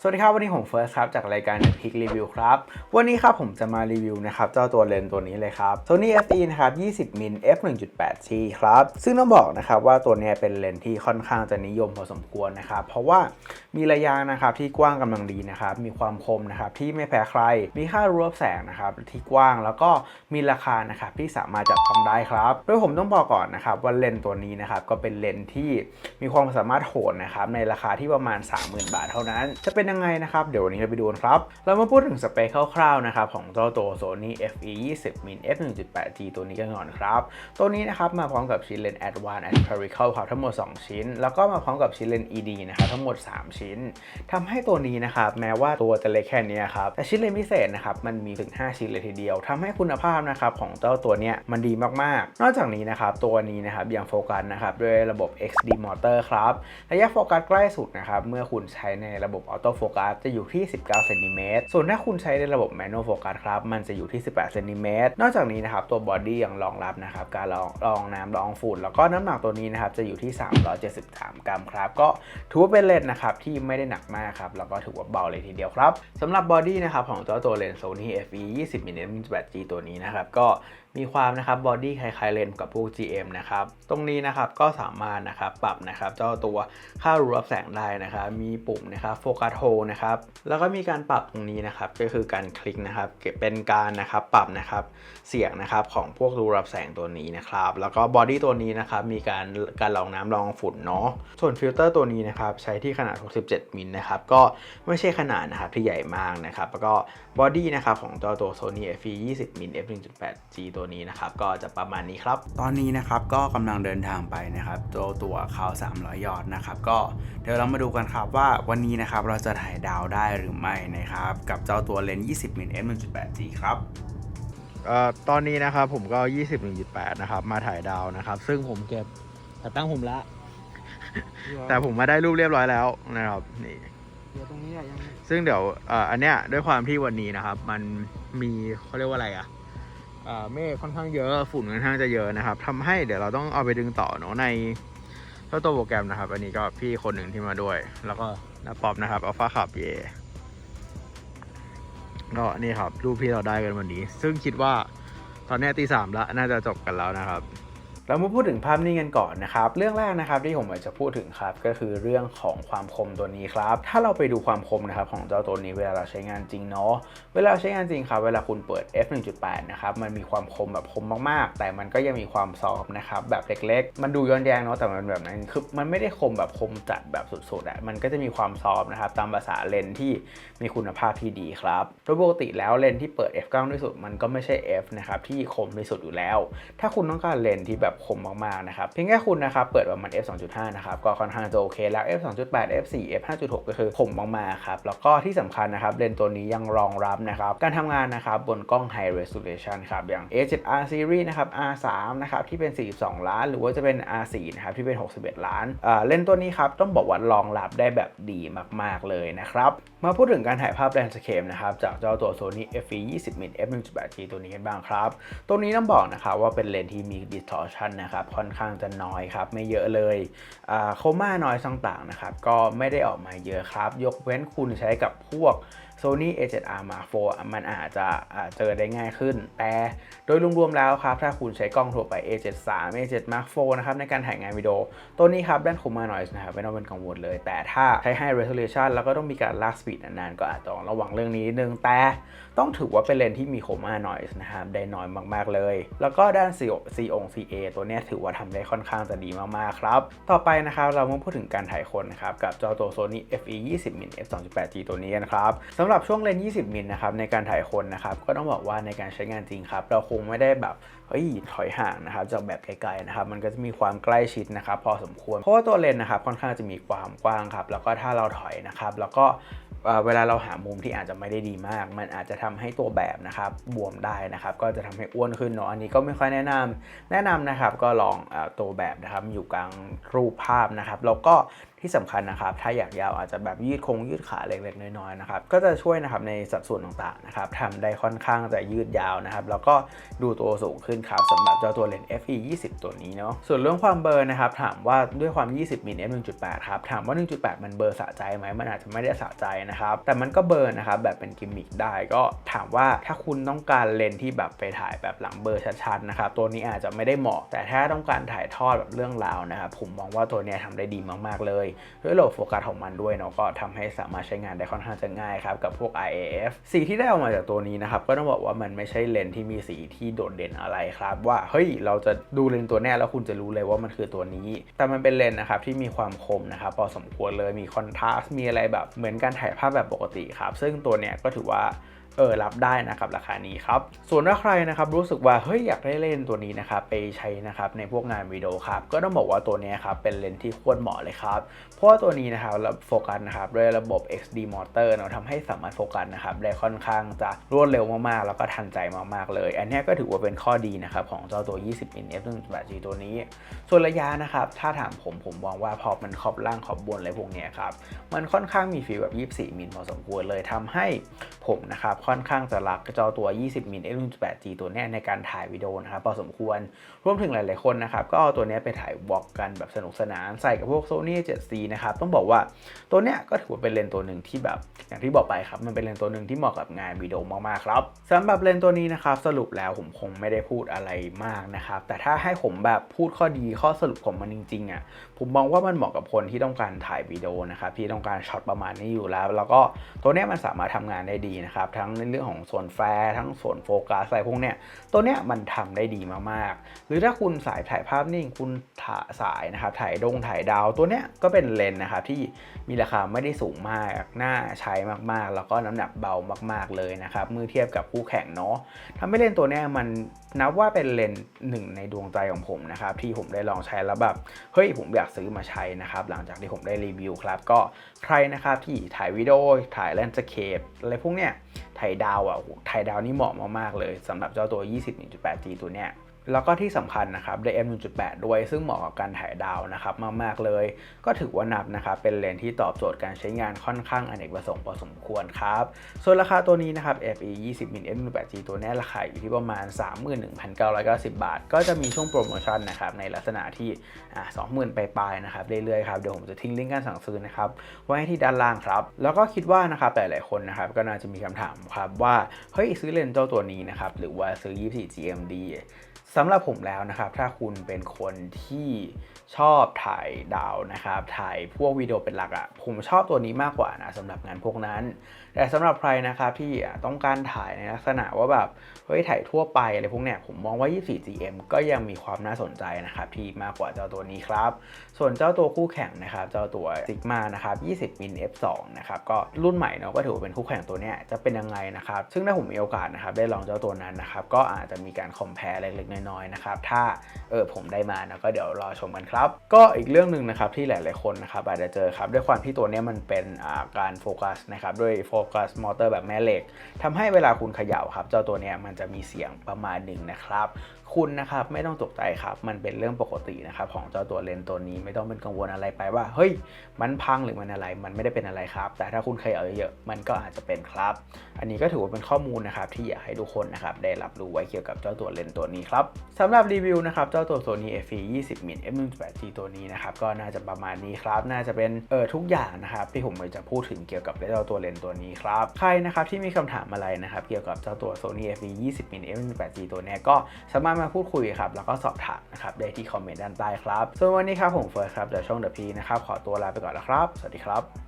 สวัสดีครับ วันนี้ผมเฟิร์สครับ จากรายการ The Peak Review ครับ วันนี้ครับผมจะมารีวิวนะครับเจ้าตัวเลนส์ตัวนี้เลยครับ Sony FE นะครับ 20 มิล f 1.8 G ครับ ซึ่งต้องบอกนะครับว่าตัวนี้เป็นเลนส์ที่ค่อนข้างจะนิยมพอสมควรนะครับ เพราะว่ามีระยะนะครับที่กว้างกำลังดีนะครับ มีความคมนะครับที่ไม่แพ้ใคร มีค่ารวบแสงนะครับที่กว้างแล้วก็มีราคานะครับที่สามารถจับต้องได้ครับ โดยผมต้องบอกก่อนนะครับว่าเลนส์ตัวนี้นะครับก็เป็นเลนส์ที่มีความสามารถโหดนะครับในราคาที่ประมาณ 30,000 บาทเท่านั้น จะเป็นยังไงนะครับ เดี๋ยววันนี้เราไปดูกันครับ เรามาพูดถึงสเปคคร่าวๆนะครับของเจ้าตัว Sony FE 20มิล f 1.8 G ตัวนี้กันก่อนครับ ตัวนี้นะครับมาพร้อมกับชิ้นเลนส์ Advanced a s p e r i c a l ครับทั้งหมด 2 ชิ้น แล้วก็มาพร้อมกับชิ้นเลนส์ ED นะครับทั้งหมด 3 ชิ้นทำให้ตัวนี้นะครับแม้ว่าตัวจะเล็กแค่นี้ครับแต่ชิ้นเลนส์พิเศษนะครับมันมีถึง 5 ชิ้นเลยทีเดียวทำให้คุณภาพนะครับของเจ้าตัวเนี้ยมันดีมากๆ นอกจากนี้นะครับตัวนี้นะครับยังโฟกัสนะครับด้วยระบบ XD Motor ครับระยะโฟกัสใกล้สุดนะครับเมื่อคุณใช้ในระบบออโฟกัสจะอยู่ที่ 19เซนติเมตรส่วนถ้าคุณใช้ในระบบ Manual Focus ครับมันจะอยู่ที่ 18เซนติเมตรนอกจากนี้นะครับตัวบอดี้ยังรองรับนะครับการรองรองน้ำรองฝุ่นแล้วก็น้ำหนักตัวนี้นะครับจะอยู่ที่ 373 กรัมครับก็ถือว่าเป็นเลนส์นะครับที่ไม่ได้หนักมากครับแล้วก็ถือว่าเบาเลยทีเดียวครับสำหรับบอดี้นะครับของเจ้าตัวเลนส์ Sony FE 20 mm 8G ตัวนี้นะครับก็ มีความนะครับบอดี้คล้ายๆเลนกับพวก GM นะครับ ตรงนี้นะครับก็สามารถนะครับปรับนะครับเจ้าตัวค่ารูรับแสงได้นะครับ มีปุ่มนะครับโฟกัสโฮนะครับ แล้วก็มีการปรับตรงนี้นะครับก็คือการคลิกนะครับเป็นการนะครับปรับนะครับเสียงนะครับของพวกรูรับแสงตัวนี้นะครับ แล้วก็บอดี้ตัวนี้นะครับมีการการรองน้ำรองฝุ่นเนาะ ส่วนฟิลเตอร์ตัวนี้นะครับใช้ที่ขนาด 67 มิลนะครับก็ไม่ใช่ขนาดนะครับที่ใหญ่มากนะครับ แล้วก็บอดี้นะครับของเจ้าตัว Sony FE 20 มิล f 1.8 G ตัวนี้นะครับก็จะประมาณนี้ครับ ตอนนี้นะครับก็กำลังเดินทางไปนะครับตัวตัวเขา300 ยอดนะครับ ก็เดี๋ยวเรามาดูกันครับว่าวันนี้นะครับเราจะถ่ายดาวได้หรือไม่นะครับ กับเจ้าตัวเลนส์20มิล f 1.8 G ครับเอ่อตอนนี้นะครับผมก็ 21.8 นะครับ มาถ่ายดาวนะครับ ซึ่งผมเก็บแต่ตั้งผมละ แต่ผมมาได้รูปเรียบร้อยแล้วนะครับนี่เดี๋ยวตรงนี้อะยังซึ่งเดี๋ยวเอ่ออันเนี้ยด้วยความที่วันนี้นะครับ มันมีเขาเรียกว่าอะไรอะ เอ่อเมฆค่อนข้างเยอะฝุ่นค่อนข้างจะเยอะนะครับทำให้เดี๋ยวเราต้องเอาไปดึงต่อเนาะในเจ้าตัวโปรแกรมนะครับ อันนี้ก็พี่คนหนึ่งที่มาด้วย แล้วก็น้าป๊อปนะครับอัลฟาขับเยก็นี่ครับรูปที่เราได้กันวันนี้ ซึ่งคิดว่าตอนนี้ตีสามแล้วน่าจะจบกันแล้วนะครับ เรามาพูดถึงภาพนิ่งกันก่อนนะครับ เรื่องแรกนะครับที่ผมอยากจะพูดถึงครับ ก็คือเรื่องของความคมตัวนี้ครับ ถ้าเราไปดูความคมนะครับของเจ้าตัวนี้เวลาเราใช้งานจริงเนาะ เวลาใช้งานจริงครับเวลาคุณเปิด f 1.8นะครับ มันมีความคมแบบคมมากๆ แต่มันก็ยังมีความซอฟนะครับแบบเล็กๆ มันดูย้อนแย้งเนาะแต่มันแบบนั้นคือมันไม่ได้คมแบบคมจัดแบบสุดๆอะมันก็จะมีความซอฟนะครับตามภาษาเลนที่มีคุณภาพที่ดีครับ โดยปกติแล้วเลนที่เปิด f กล้องที่สุดมันก็ไม่ใช่ f นะครับที่คมที่สุดอยู่แล้ว ถ้าคุณต้องการเลนที่แบบคมมากๆนะครับเพียงแค่คุณนะครับเปิดประมาณ f 2.5นะครับก็ค่อนข้างจะโอเคแล้ว f 2.8 f 4 f 5.6ก็คือคมมากๆครับแล้วก็ที่สำคัญนะครับเลนส์ตัวนี้ยังรองรับนะครับการทำงานนะครับบนกล้อง high resolution ครับอย่าง A7R series นะครับ R3 นะครับที่เป็น 42 ล้าน หรือว่าจะเป็น R4 นะครับที่เป็น 61 ล้านอ่าเลนส์ตัวนี้ครับต้องบอกว่ารองรับได้แบบดีมากๆเลยนะครับมาพูดถึงการถ่ายภาพ landscape นะครับจากเจ้าตัว Sony FE 20 mm f 1.8 G ตัวนี้กันบ้างครับ ตัวนี้ต้องบอกนะครับว่าเป็นเลนส์ที่มี distortion นะครับค่อนข้างจะน้อยครับไม่เยอะเลยโคม่าน้อยต่างๆนะครับก็ไม่ได้ออกมาเยอะครับ ยกเว้นคุณใช้กับพวก Sony A7R Mark IV มันอาจจะเจอได้ง่ายขึ้น แต่โดยรวมๆแล้วครับ ถ้าคุณใช้กล้องทั่วไป A7 3 A7 Mark IV นะครับในการถ่ายงานวิดีโอ ตัวนี้ครับด้าน Chroma Noise นะครับไม่ต้องเป็นกังวลเลย แต่ถ้าใช้ High Resolution แล้วก็ต้องมีการลากสปีดนานๆ ก็อาจจะต้องระวังเรื่องนี้นิดนึงแต่ ต้องถือว่าเป็นเลนที่มี Chroma Noise นะครับได้น้อยมากๆเลย แล้วก็ด้าน C C อง CA ตัวนี้ถือว่าทำได้ค่อนข้างจะดีมากๆครับ ต่อไปนะครับเรามาพูดถึงการถ่ายคนนะครับกับจ้าตัว Sony FE 20 mm f 2.8 G ตัวนี้กันครับสำหรับช่วงเลน 20มิลนะครับในการถ่ายคนนะครับก็ต้องบอกว่าในการใช้งานจริงครับ เราคงไม่ได้แบบเฮ้ยถอยห่างนะครับจากแบบไกลๆนะครับมันก็จะมีความใกล้ชิดนะครับพอสมควรเพราะว่าตัวเลนนะครับค่อนข้างจะมีความกว้างครับแล้วก็ถ้าเราถอยนะครับแล้วก็ เวลาเราหามุมที่อาจจะไม่ได้ดีมาก มันอาจจะทำให้ตัวแบบนะครับบวมได้นะครับ ก็จะทำให้อ้วนขึ้นเนาะอันนี้ก็ไม่ค่อยแนะนำแนะนำนะครับก็ลองอตัวแบบนะครับอยู่กลางรูปภาพนะครับแล้วก็ที่สำคัญนะครับ ถ้าอยากยาวอาจจะแบบยืดคงยืดขาเล็กๆน้อยๆนะครับ ก็จะช่วยนะครับในสัดส่วนต่างๆนะครับทำได้ค่อนข้างจะยืดยาวนะครับ แล้วก็ดูตัวสูงขึ้นครับสำหรับเจ้าตัวเลนส์ FE 20 ตัวนี้เนาะ ส่วนเรื่องความเบอร์นะครับ ถามว่าด้วยความ 20มิล f 1.8 ครับ ถามว่า 1.8 มันเบอร์สะใจไหม มันอาจจะไม่ได้สะใจนะครับ แต่มันก็เบอร์นะครับ แบบเป็นกิมมิคได้ ก็ถามว่าถ้าคุณต้องการเลนส์ที่แบบไปถ่ายแบบหลังเบอร์ชัดๆนะครับ ตัวนี้อาจจะไม่ได้เหมาะ แต่ถ้าต้องการถ่ายทอดแบบเรื่องราวนะครับ ผมมองว่าตัวนี้ยทำได้ดีมากๆเลยด้วยโหลดโฟกัสของมันด้วยเนาะก็ทำให้สามารถใช้งานได้ค่อนข้างจะง่ายครับกับพวก IAF สีที่ได้ออกมาจากตัวนี้นะครับก็ต้องบอกว่ามันไม่ใช่เลนส์ที่มีสีที่โดดเด่นอะไรครับ ว่าเฮ้ยเราจะดูเลนส์ตัวเนี้ยแล้วคุณจะรู้เลยว่ามันคือตัวนี้ แต่มันเป็นเลนส์นะครับที่มีความคมนะครับพอสมควรเลยมีคอนทราสต์มีอะไรแบบเหมือนการถ่ายภาพแบบปกติครับ ซึ่งตัวเนี้ยก็ถือว่า เออรับได้นะครับราคานี้ครับ ส่วนถ้าใครนะครับรู้สึกว่าเฮ้ยอยากได้เลนส์ตัวนี้นะครับไปใช้นะครับในพวกงานวิดีโอครับก็ต้องบอกว่าตัวนี้ครับเป็นเลนส์ที่ควรเหมาะเลยครับ เพราะว่าตัวนี้นะครับโฟกัสนะครับด้วยระบบ XD Motor เนาะทำให้สามารถโฟกัสนะครับได้ค่อนข้างจะรวดเร็วมากๆ แล้วก็ทันใจมากๆเลย อันนี้ก็ถือว่าเป็นข้อดีนะครับของเจ้าตัว 20 มิล f 1.8G ตัวนี้ ส่วนระยะนะครับถ้าถามผมผมมองว่าพอมันขอบล่างขอบบนอะไรพวกเนี้ยครับมันค่อนข้างมีฟีลแบบ 24 มิลพอสมควรเลยทำให้ผมนะครับค่อนข้างจะรักเจ้าตัว 20 มิล f 1.8G ตัวนี้ในการถ่ายวิดีโอนะครับพอสมควร รวมถึงหลาย ๆ คนนะครับ ก็เอาตัวนี้ไปถ่ายวอล์กกันแบบสนุกสนานใส่กับพวก Sony 7C นะครับ ต้องบอกว่าตัวนี้ก็ถือว่าเป็นเลนส์ตัวหนึ่งที่แบบ อย่างที่บอกไปครับ มันเป็นเลนส์ตัวหนึ่งที่เหมาะกับงานวิดีโอมาก ๆ ครับสำหรับเลนส์ตัวนี้นะครับ สรุปแล้วผมคงไม่ได้พูดอะไรมากนะครับ แต่ถ้าให้ผมแบบพูดข้อดีข้อสรุปของมันจริง ๆ อะ ผมมองว่ามันเหมาะกับคนที่ต้องการถ่ายวิดีโอนะครับ ที่ต้องการช็อตประมาณนี้อยู่แล้ว แล้วก็ตัวนี้มันสามารถทำงานได้ดีนะครับทั้งในเรื่องของส่วนแฟร์ทั้งส่วนโฟกัสอะไรพวกเนี้ยตัวเนี้ยมันทำได้ดีมากๆ หรือถ้าคุณสายถ่ายภาพนิ่งคุณถ่าสายนะครับถ่ายดงถ่ายดาวตัวเนี้ยก็เป็นเลนส์นะครับที่มีราคาไม่ได้สูงมากน่าใช้มากๆ แล้วก็น้ำหนักเบามาก ๆเลยนะครับเมื่อเทียบกับคู่แข่งเนาะทำให้เลนส์ตัวเนี้ยมันนับว่าเป็นเลนส์หนึ่งในดวงใจของผมนะครับที่ผมได้ลองใช้แล้วแบบเฮ้ยผมอยากซื้อมาใช้นะครับหลังจากที่ผมได้รีวิวครับก็ใครนะครับที่ถ่ายวิดีโอถ่ายแลนด์สเคปอะไรพวกเนี้ยไทยดาวอะไทยดาวนี่เหมาะมากๆเลยสำหรับเจ้าตัว 20.8G ตัวเนี้ย แล้วก็ที่สำคัญนะครับได้ f 1.8 ด้วย ซึ่งเหมาะกับการถ่ายดาวนะครับมาก ๆ เลย ก็ถือว่านับนะครับเป็นเลนส์ที่ตอบโจทย์การใช้งานค่อนข้างอเนกประสงค์พอสมควรครับ ส่วนราคาตัวนี้นะครับ FE 20มิล f 1.8G ตัวนี้ราคาอยู่ที่ประมาณ 31,990 บาท ก็จะมีช่วงโปรโมชั่นนะครับในลักษณะที่อ่า20,000ปลายๆนะครับเรื่อยๆครับเดี๋ยวผมจะทิ้งลิงก์การสั่งซื้อนะครับไว้ที่ด้านล่างครับ แล้วก็คิดว่านะครับหลายๆคนนะครับก็น่าจะมีคำถามครับว่าเฮ้ยซื้อเลนส์เจ้าตัวนี้นะครับหรือว่าซื้อ 24 GMD สำหรับผมแล้วนะครับ ถ้าคุณเป็นคนที่ชอบถ่ายดาวนะครับ ถ่ายพวกวิดีโอเป็นหลักอะ่ะ ผมชอบตัวนี้มากกว่านะสำหรับงานพวกนั้น แต่สำหรับใครนะครับที่ต้องการถ่ายในลักษณะว่าแบบเฮ้ยถ่ายทั่วไปอะไรพวกเนี้ยผมมองว่า 24 GM ก็ยังมีความน่าสนใจนะครับที่มากกว่าเจ้าตัวนี้ครับ ส่วนเจ้าตัวคู่แข่งนะครับ เจ้าตัว Sigma นะครับ 20มิล f2 นะครับก็รุ่นใหม่เนาะก็ถือเป็นคู่แข่งตัวเนี้ยจะเป็นยังไงนะครับ ซึ่งถ้าผมมีโอกาสนะครับได้ลองเจ้าตัวนั้นนะครับก็อาจจะมีการคอมเพลเล็กๆน้อยๆนะครับ ถ้าเออผมได้มานะก็เดี๋ยวรอชมกันครับ ก็อีกเรื่องหนึ่งนะครับที่หลาย ๆ คนนะครับอาจจะเจอครับด้วยความที่ตัวนี้มันเป็นาการโฟกัสนะครับด้วยโฟกัสมอเตอร์แบบแม่เหล็กทำให้เวลาคุณเขย่าครับ เจ้าตัวนี้มันจะมีเสียงประมาณหนึ่งนะครับ คุณนะครับไม่ต้องตกใจครับ มันเป็นเรื่องปกตินะครับของเจ้าตัวเลนส์ตัวนี้ไม่ต้องเป็นกังวลอะไรไปว่าเฮ้ยมันพังหรือมันอะไร มันไม่ได้เป็นอะไรครับ แต่ถ้าคุณเคยเอาเยอะๆมันก็อาจจะเป็นครับ อันนี้ก็ถือว่าเป็นข้อมูลนะครับที่อยากให้ทุกคนนะครับได้รับรู้ไว้เกี่ยวกับเจ้าตัวเลนส์ตัวนี้ครับสำหรับรีวิวนะครับเจ้าตัว Sony FE 20มิล f 1.8G ตัวนี้นะครับก็น่าจะประมาณนี้ครับน่าจะเป็นเออทุกอย่างนะครับที่ผมจะพูดถึงเกี่ยวกับเจ้าตัวเลนส์ตัวนี้ครับใครนะครับที่มีคำถามอะไรนะครับเกี่ยวกับเจ้าตัว Sony FE 20มิล f 1.8G ตัวนี้ก็สามารถมาพูดคุยครับแล้วก็สอบถามนะครับได้ที่คอมเมนต์ด้านใต้ครับส่วนวันนี้ครับผมเฟิร์สครับจากช่องเดอะพีนะครับขอตัวลาไปก่อนแล้วครับ สวัสดีครับ